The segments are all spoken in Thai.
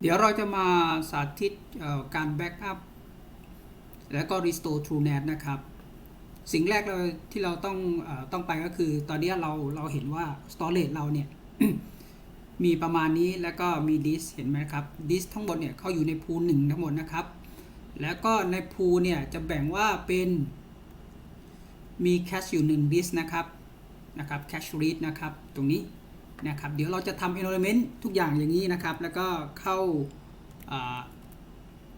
เดี๋ยวเราจะมาสาธิตการแบ็กอัพแล้วก็ restore TrueNAT นะครับ สิ่งแรกเราที่เราต้องอต้องไปก็คือตอนนี้เราเราเห็นว่า storage เราเนี่ย มีประมาณนี้แล้วก็มี disk เห็นไหมครับ disk ทั้งหมดเนี่ยเขาอยู่ในพูลหนึ่งทั้งหมดนะครับ แล้วก็ในพูลเนี่ยจะแบ่งว่าเป็นมีแคชอยู่1 disk นะครับนะครับ cache read นะครับ ตรงนี้ นะครับเดี๋ยวเราจะทำ environment ทุกอย่างอย่างนี้นะครับ แล้วก็เข้า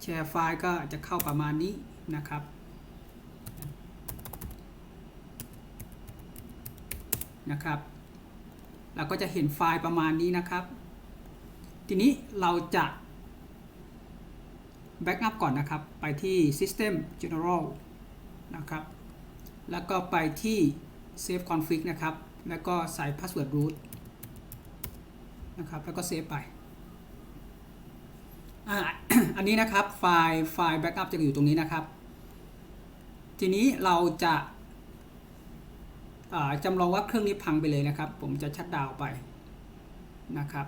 แชร์ไฟล์ก็จะเข้าประมาณนี้นะครับนะครับ เราก็จะเห็นไฟล์ประมาณนี้นะครับ ทีนี้เราจะแบ็กอัพก่อนนะครับ ไปที่ System General นะครับ แล้วก็ไปที่ Save Config นะครับ แล้วก็ใส่ Password root นะครับ แล้วก็เซฟไปอ่าอันนี้นะครับไฟล์ไฟล์แบ็กอัพจะอยู่ตรงนี้นะครับ ทีนี้เราจะอ่าจำลองว่าเครื่องนี้พังไปเลยนะครับ ผมจะชัดดาวไปนะครับ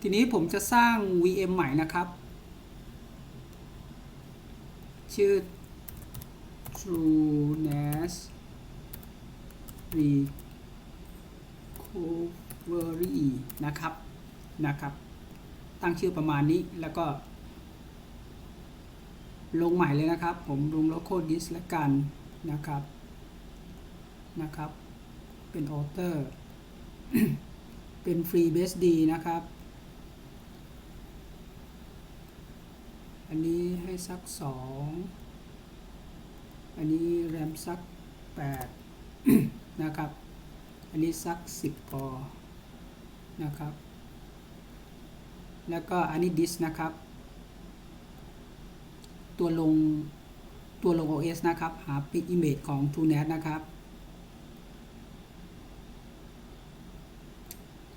ทีนี้ผมจะสร้าง VM ใหม่นะครับ ชื่อ TrueNAS Recovery นะครับนะครับ ตั้งชื่อประมาณนี้แล้วก็ ลงใหม่เลยนะครับ ผมลง local disk แล้วกันนะครับนะครับ เป็น author เป็น free bsd นะครับ อันนี้ให้สักสองอันนี้แรมสักแปดนะครับ อันนี้สักสิบพอนะครับ แล้วก็อันนี้ดิสนะครับ ตัวลงตัวลง OS นะครับ หา Pic Image ของ TrueNAS นะครับ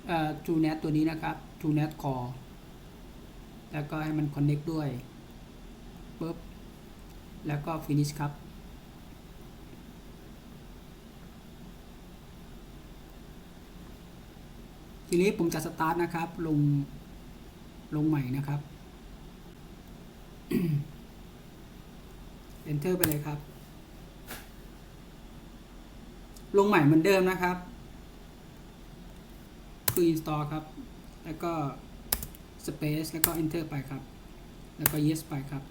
เอ่อ TrueNAS ตัวนี้นะครับ TrueNAS Core แล้วก็ให้มัน Connect ด้วย ปุ๊บ แล้วก็ Finish ครับ ทีนี้ผมจะสตาร์ทนะครับ ลง ลงใหม่นะครับ Enter ไปเลยครับ ลงใหม่เหมือนเดิมนะครับ คือ install ครับ แล้วก็ space แล้วก็ enter ไปครับ แล้วก็ yes ไปครับ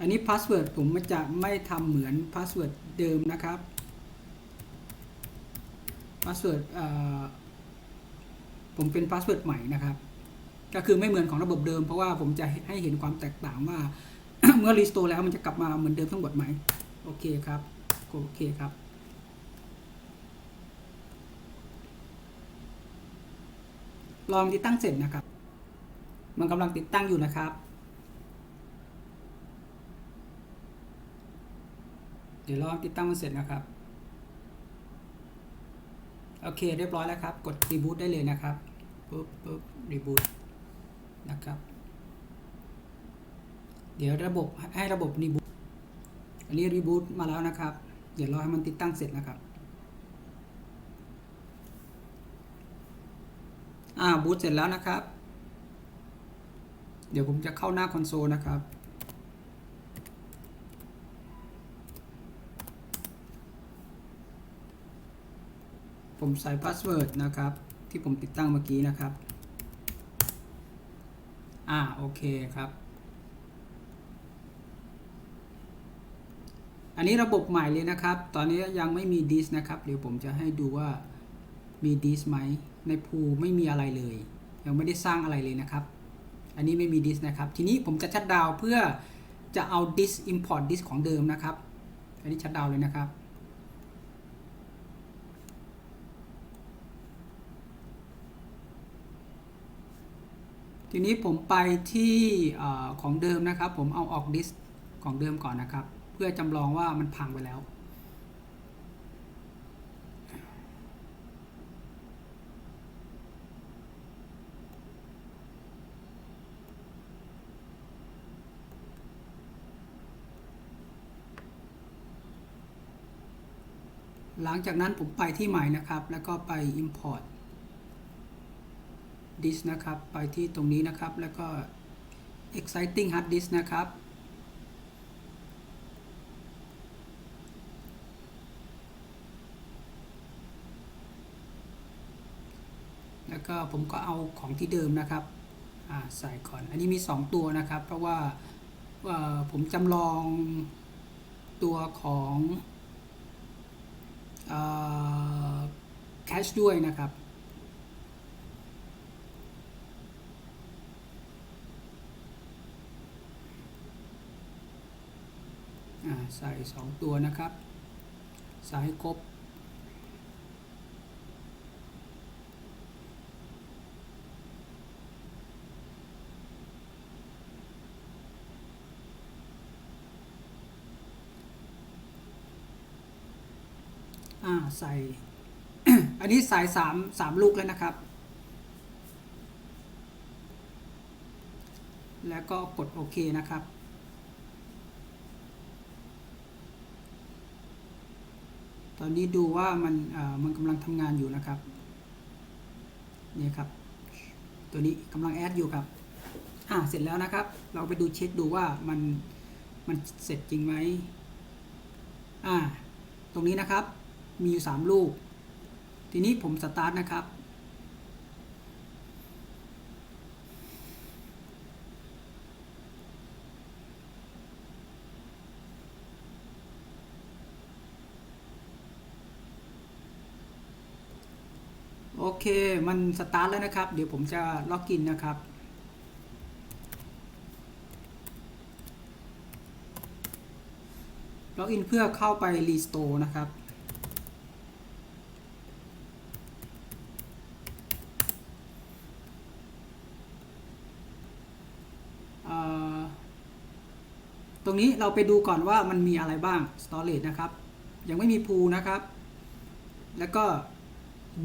อันนี้ password ผมมันจะไม่ทำเหมือน password เดิมนะครับ password เอ่อผมเป็น password ใหม่นะครับ ก็คือไม่เหมือนของระบบเดิม เพราะว่าผมจะให้เห็นความแตกต่างว่า เมื่อ restore แล้วมันจะกลับมาเหมือนเดิมทั้งหมดไหมโอเคครับโอเคครับลองติดตั้งเสร็จนะครับ มันกำลังติดตั้งอยู่นะครับ ดี๋ยวรอติดตั้งมันเสร็จนะครับ โอเคเรียบร้อยแล้วครับ กดรีบูตได้เลยนะครับปุ๊บปุ๊บรีบูตนะครับ เดี๋ยวระบบให้ระบบรีบูตอันนี้รีบูตมาแล้วนะครับ เดี๋ยวรอให้มันติดตั้งเสร็จนะครับอ่าบูตเสร็จแล้วนะครับ เดี๋ยวผมจะเข้าหน้าคอนโซลนะครับ ผมใส่พาสเวิร์ดนะครับ ที่ผมติดตั้งเมื่อกี้นะครับ อ่าโอเคครับ อันนี้ระบบใหม่เลยนะครับ ตอนนี้ยังไม่มีดิสนะครับ เดี๋ยวผมจะให้ดูว่ามีดิสไหม ในพูไม่มีอะไรเลย ยังไม่ได้สร้างอะไรเลยนะครับ อันนี้ไม่มีดิสนะครับ ทีนี้ผมจะชัดดาวเพื่อจะเอาดิส import ดิสของเดิมนะครับ อันนี้ชัดดาวเลยนะครับ ทีนี้ผมไปที่ของเดิมนะครับ ผมเอาออกดิสของเดิมก่อนนะครับ เพื่อจำลองว่ามันพังไปแล้วหลังจากนั้นผมไปที่ใหม่นะครับ แล้วก็ไป import disk นะครับ ไปที่ตรงนี้นะครับ แล้วก็ exciting hard disk นะครับ แล้วก็ผมก็เอาของที่เดิมนะครับใส่ก่อน อันนี้มี 2 ตัวนะครับ เพราะว่าผมจำลองตัวของแคชด้วยนะครับ อ่า ใส่ 2 ตัวนะครับใส่ให้ครบอ่าใส่ อันนี้ใส่สามสามลูกแล้วนะครับ แล้วก็กดโอเคนะครับ ตอนนี้ดูว่ามันมันกำลังทำงานอยู่นะครับนี่ครับ ตัวนี้กำลังแอดอยู่ครับอ่าเสร็จแล้วนะครับ เราไปดูเช็คดูว่ามันมันเสร็จจริงไหมอ่าตรงนี้นะครับมีอยู่ 3 ลูก ทีนี้ผมสตาร์ทนะครับ โอเค มันสตาร์ทแล้วนะครับ เดี๋ยวผมจะล็อกอินนะครับ ล็อกอินเพื่อเข้าไปรีสโตร์นะครับ ตรงนี้เราไปดูก่อนว่ามันมีอะไรบ้าง storage นะครับ ยังไม่มี pool นะครับ แล้วก็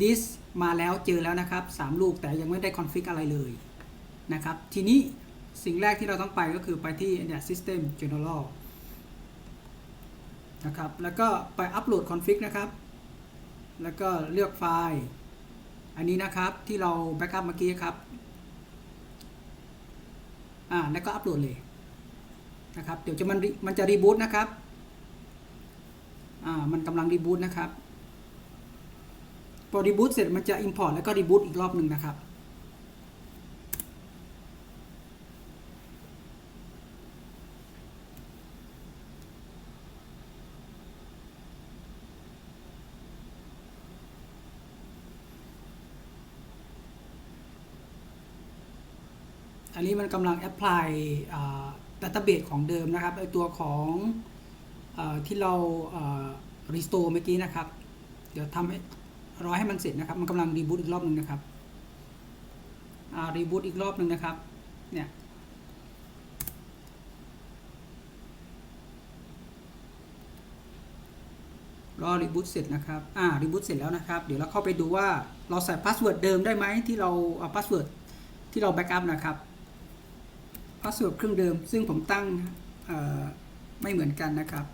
disk มาแล้วเจอแล้วนะครับ 3 ลูกแต่ยังไม่ได้ config อะไรเลยนะครับ ทีนี้สิ่งแรกที่เราต้องไปก็คือไปที่เนี่ย system general นะครับ แล้วก็ไปอัปโหลด config นะครับ แล้วก็เลือกไฟล์ อันนี้นะครับที่เราแบ็กอัพเมื่อกี้ครับ อ่า แล้วก็อัปโหลดเลยนะครับ เดี๋ยวจะมันมันจะรีบูตนะครับ อ่า มันกำลังรีบูตนะครับ พอรีบูตเสร็จมันจะ Import แล้วก็รีบูตอีกรอบหนึ่งนะครับอันนี้มันกำลังแอพพลายดัตต้าเบสของเดิมนะครับไอตัวของอที่เรารีสโตร์เมื่อกี้นะครับ เดี๋ยวทำให้ รอให้มันเสร็จนะครับมันกำลังรีบูตอีกรอบหนึ่งนะครับรีบูตอีกรอบหนึ่งนะครับเนี่ยรอรีบูตเสร็จนะครับ อ่า รีบูตเสร็จแล้วนะครับ เดี๋ยวเราเข้าไปดูว่าเราใส่พาสเวิร์ดเดิมได้ไหมที่เราเอาพาสเวิร์ดที่เราแบ็กอัพนะครับ พาสเวิร์ดเครื่องเดิม ซึ่งผมตั้งไม่เหมือนกันนะครับ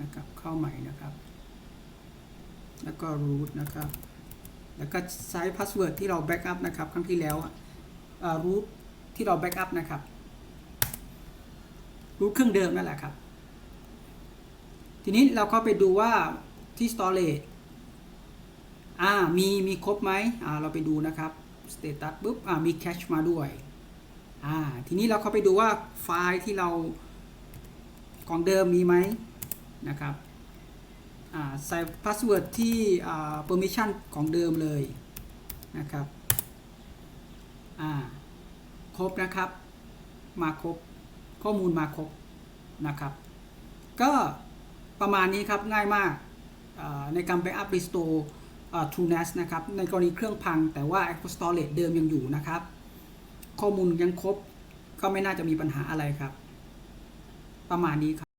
นะครับ เข้าใหม่นะครับ แล้วก็ root นะครับ แล้วก็ใช้พาสเวิร์ดที่เราแบ็กอัพนะครับ ครั้งที่แล้ว root ที่เราแบ็กอัพนะครับ root เครื่องเดิมนั่นแหละครับ ทีนี้เราก็ไปดูว่าที่ storage อ่ามีมีครบไหมอ่าเราไปดูนะครับ status ปุ๊บอ่ามี cache มาด้วยอ่าทีนี้เราเข้าไปดูว่าไฟล์ที่เราของเดิมมีไหมนะครับ ใส่พาสเวิร์ดที่ permission ของเดิมเลยนะครับครบนะครับ มาครบ ข้อมูลมาครบนะครับ ก็ประมาณนี้ครับง่ายมากในการ backup restore TrueNAS นะครับ ในกรณีเครื่องพังแต่ว่า Active Storage เดิมยังอยู่นะครับ ข้อมูลยังครบ ก็ไม่น่าจะมีปัญหาอะไรครับ ประมาณนี้ครับ